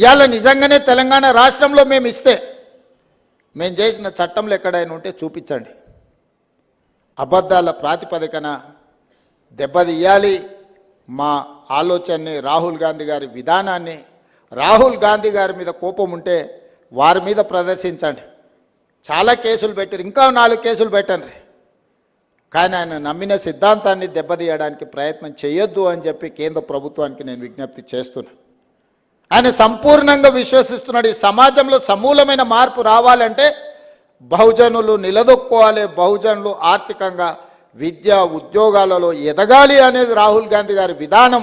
ఇవాళ నిజంగానే తెలంగాణ రాష్ట్రంలో మేము ఇస్తే మేము చేసిన చట్టంలో ఎక్కడైనా ఉంటే చూపించండి. అబద్ధాల ప్రాతిపదికన దెబ్బతీయాలి మా ఆలోచనని రాహుల్ గాంధీ గారి విధానాన్ని రాహుల్ గాంధీ గారి మీద కోపం ఉంటే వారి మీద ప్రదర్శించండి. చాలా కేసులు పెట్టారు ఇంకా నాలుగు కేసులు పెట్టండి. కానీ ఆయన నమ్మిన సిద్ధాంతాన్ని దెబ్బతీయడానికి ప్రయత్నం చేయొద్దు అని చెప్పి కేంద్ర ప్రభుత్వానికి నేను విజ్ఞప్తి చేస్తున్నా. ఆయన సంపూర్ణంగా విశ్వసిస్తున్నాడు. ఈ సమాజంలో సమూలమైన మార్పు రావాలంటే బహుజనులు నిలదొక్కోవాలి. బహుజనులు ఆర్థికంగా విద్య ఉద్యోగాలలో ఎదగాలి అనేది రాహుల్ గాంధీ గారి విధానం.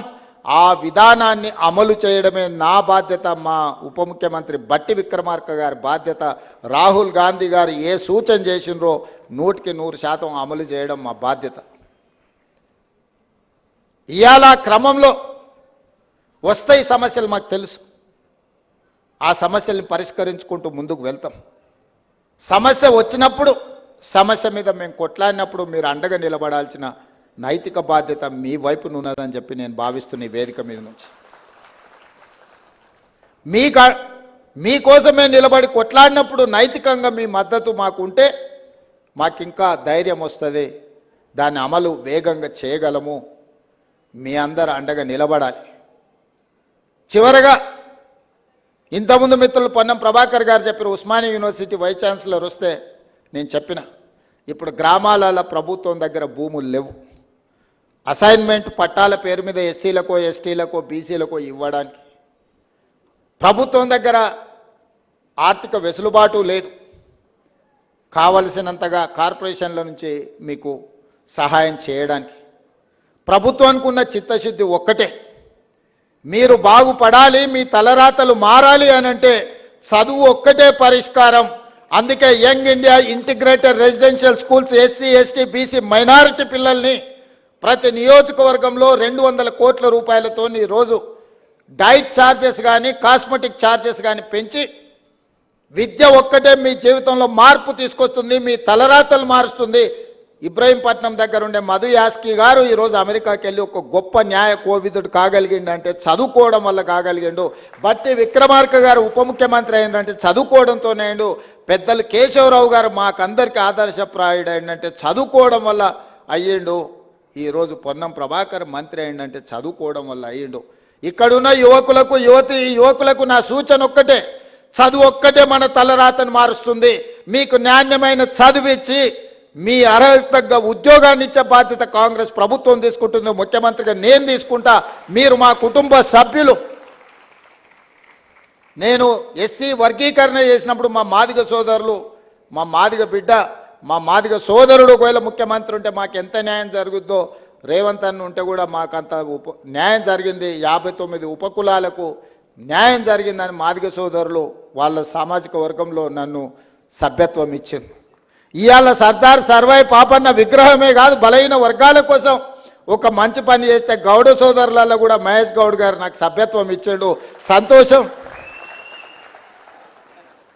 ఆ విధానాన్ని అమలు చేయడమే నా బాధ్యత. మా ఉప ముఖ్యమంత్రి బట్టి విక్రమార్క గారి బాధ్యత. రాహుల్ గాంధీ గారు ఏ సూచన చేసినరో నూటికి నూరు శాతం అమలు చేయడం మా బాధ్యత. ఇవాళ క్రమంలో వస్తాయి సమస్యలు మాకు తెలుసు. ఆ సమస్యల్ని పరిష్కరించుకుంటూ ముందుకు వెళ్తాం. సమస్య వచ్చినప్పుడు సమస్య మీద మేము కొట్లాడినప్పుడు మీరు అండగా నిలబడాల్సిన నైతిక బాధ్యత మీ వైపు ఉన్నదని చెప్పి నేను భావిస్తున్న ఈ వేదిక మీద నుంచి. మీ మీకోసమే నిలబడి కొట్లాడినప్పుడు నైతికంగా మీ మద్దతు మాకుంటే మాకింకా ధైర్యం వస్తుంది. దాని అమలు వేగంగా చేయగలము. మీ అందరు అండగా నిలబడాలి. చివరగా ఇంతకుముందు మిత్రులు పొన్నం ప్రభాకర్ గారు చెప్పిన ఉస్మానియా యూనివర్సిటీ వైస్ ఛాన్సలర్ వస్తే నేను చెప్పిన ఇప్పుడు గ్రామాలలో ప్రభుత్వం దగ్గర భూములు లేవు. అసైన్మెంట్ పట్టాల పేరు మీద ఎస్సీలకో ఎస్టీలకో బీసీలకో ఇవ్వడానికి ప్రభుత్వం దగ్గర ఆర్థిక వెసులుబాటు లేదు. కావలసినంతగా కార్పొరేషన్ల నుంచి మీకు సహాయం చేయడానికి ప్రభుత్వానికి ఉన్న చిత్తశుద్ధి ఒక్కటే. మీరు బాగుపడాలి మీ తలరాతలు మారాలి అని అంటే చదువు ఒక్కటే పరిష్కారం. అందుకే young India integrated residential schools SC ST BC minority పిల్లల్ని ప్రతి నియోజకవర్గంలో రెండు వందల కోట్ల రూపాయలతో రోజు డైట్ ఛార్జెస్ కానీ కాస్మెటిక్ ఛార్జెస్ కానీ పెంచి విద్య ఒక్కటే మీ జీవితంలో మార్పు తీసుకొస్తుంది మీ తలరాతలు మారుస్తుంది. ఇబ్రహీంపట్నం దగ్గర ఉండే మధు యాస్కి గారు ఈరోజు అమెరికాకి వెళ్ళి ఒక గొప్ప న్యాయ కోవిదుడు కాగలిగిండు చదువుకోవడం వల్ల కాగలిగిండు. బట్టి విక్రమార్క గారు ఉప ముఖ్యమంత్రి అయిందంటే చదువుకోవడంతోనే అయిండు పెద్దలు కేశవరావు గారు మాకందరికీ ఆదర్శప్రాయుడు అయిందంటే చదువుకోవడం వల్ల అయ్యిండు. ఈరోజు పొన్నం ప్రభాకర్ మంత్రి అయిందంటే చదువుకోవడం వల్ల అయ్యిండు. ఇక్కడున్న యువకులకు యువతి యువకులకు నా సూచన ఒక్కటే. చదువు ఒక్కటే మన తలరాతను మారుస్తుంది. మీకు నాణ్యమైన చదివిచ్చి మీ అర్హత తగ్గ ఉద్యోగాన్ని ఇచ్చే బాధ్యత కాంగ్రెస్ ప్రభుత్వం తీసుకుంటుంది ముఖ్యమంత్రిగా నేను తీసుకుంటా మీరు మా కుటుంబ సభ్యులు. నేను ఎస్సీ వర్గీకరణ చేసినప్పుడు మా మాదిగ సోదరులు మా మాదిగ బిడ్డ మా మాదిగ సోదరుడు ఒకవేళ ముఖ్యమంత్రి ఉంటే మాకు ఎంత న్యాయం జరుగుద్దో రేవంత్ అన్న ఉంటే కూడా మాకంత ఉప న్యాయం జరిగింది. యాభై తొమ్మిది ఉపకులాలకు న్యాయం జరిగిందని మాదిగ సోదరులు వాళ్ళ సామాజిక వర్గంలో నన్ను సభ్యత్వం ఇచ్చింది. ఇవాళ సర్దార్ సర్వాయి పాపన్న విగ్రహమే కాదు బలహీన వర్గాల కోసం ఒక మంచి పని చేస్తే గౌడ సోదరులలో కూడా మహేష్ గౌడ్ గారు నాకు సభ్యత్వం ఇచ్చాడు. సంతోషం.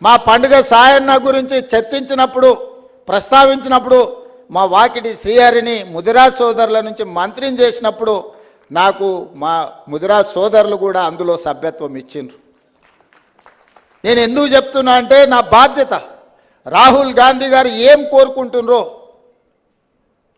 మా పండుగ సాయన్న గురించి చర్చించినప్పుడు ప్రస్తావించినప్పుడు మా వాకిటి శ్రీహరిని ముదిరాజ్ సోదరుల నుంచి మంత్రిని చేసినప్పుడు నాకు మా ముదిరాజ్ సోదరులు కూడా అందులో సభ్యత్వం ఇచ్చిండ్రు. నేను ఎందుకు చెప్తున్నా అంటే నా బాధ్యత రాహుల్ గాంధీ గారు ఏం కోరుకుంటున్నారో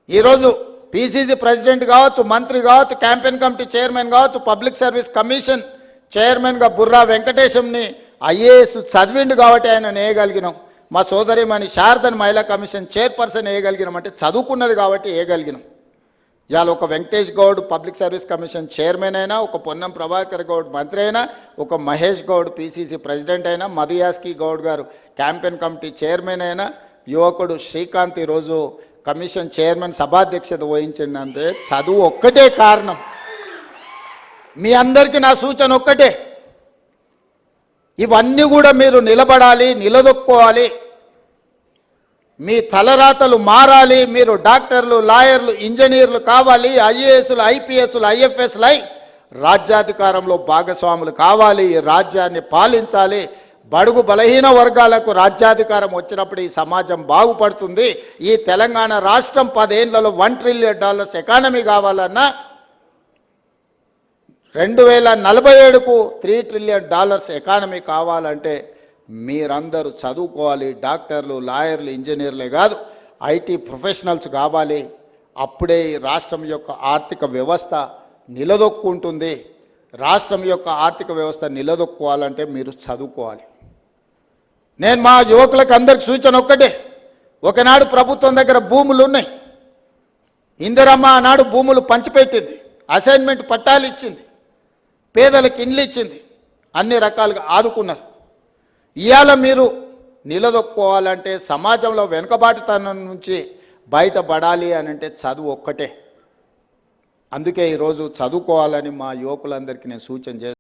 ఈరోజు పీసీసీ ప్రెసిడెంట్ కావచ్చు మంత్రి కావచ్చు క్యాంపెయిన్ కమిటీ చైర్మన్ కావచ్చు పబ్లిక్ సర్వీస్ కమిషన్ చైర్మన్గా బుర్రా వెంకటేశంని ఐఏఎస్ చదివిండు కాబట్టి ఆయన వేయగలిగినాం మా సోదరిమణి శారదన్ మహిళా కమిషన్ చైర్పర్సన్ వేయగలిగినాం అంటే చదువుకున్నది కాబట్టి వేయగలిగినాం ఇవాళ ఒక Venkatesh Goud public service commission chairman అయినా ఒక పొన్నం ప్రభాకర్ గౌడ్ మంత్రి అయినా ఒక మహేష్ గౌడ్ పీసీసీ ప్రెసిడెంట్ అయినా మధుయాస్కి గౌడ్ గారు క్యాంపెయిన్ కమిటీ చైర్మన్ అయినా యువకుడు శ్రీకాంత్ ఈరోజు కమిషన్ చైర్మన్ సభాధ్యక్షత వహించిందంటే చదువు ఒక్కటే కారణం. మీ అందరికీ నా సూచన ఒక్కటే. ఇవన్నీ కూడా మీరు నిలబడాలి నిలదొక్కోవాలి మీ తలరాతలు మారాలి మీరు డాక్టర్లు లాయర్లు ఇంజనీర్లు కావాలి ఐఏఎస్లు ఐపీఎస్లు ఐఎఫ్ఎస్లు అయి రాజ్యాధికారంలో భాగస్వాములు కావాలి ఈ రాజ్యాన్ని పాలించాలి. బడుగు బలహీన వర్గాలకు రాజ్యాధికారం వచ్చినప్పుడు ఈ సమాజం బాగుపడుతుంది. ఈ తెలంగాణ రాష్ట్రం పదేళ్ళలో వన్ ట్రిలియన్ డాలర్స్ ఎకానమీ కావాలన్నా రెండు వేల నలభై ఏడుకు త్రీ ట్రిలియన్ డాలర్స్ ఎకానమీ కావాలంటే మీరందరూ చదువుకోవాలి డాక్టర్లు లాయర్లు ఇంజనీర్లే కాదు ఐటీ ప్రొఫెషనల్స్ కావాలి. అప్పుడే రాష్ట్రం యొక్క ఆర్థిక వ్యవస్థ నిలదొక్కుంటుంది. రాష్ట్రం యొక్క ఆర్థిక వ్యవస్థ నిలదొక్కుకోవాలంటే మీరు చదువుకోవాలి. నేను మా యువకులకు అందరికి సూచన ఒక్కటే. ఒకనాడు ప్రభుత్వం దగ్గర భూములు ఉన్నాయి. ఇందిరమ్మ ఆనాడు భూములు పంచిపెట్టింది. అసైన్మెంట్ పట్టాలు ఇచ్చింది. పేదలకు ఇండ్లు ఇచ్చింది. అన్ని రకాలుగా ఆదుకున్నారు. ఇవాళ మీరు నిలదొక్కుకోవాలంటే సమాజంలో వెనుకబాటుతనం నుంచి బయటపడాలి అని అంటే చదువు ఒక్కటే. అందుకే ఈరోజు చదువుకోవాలని మా యువకులందరికీ నేను సూచన చేస్తాను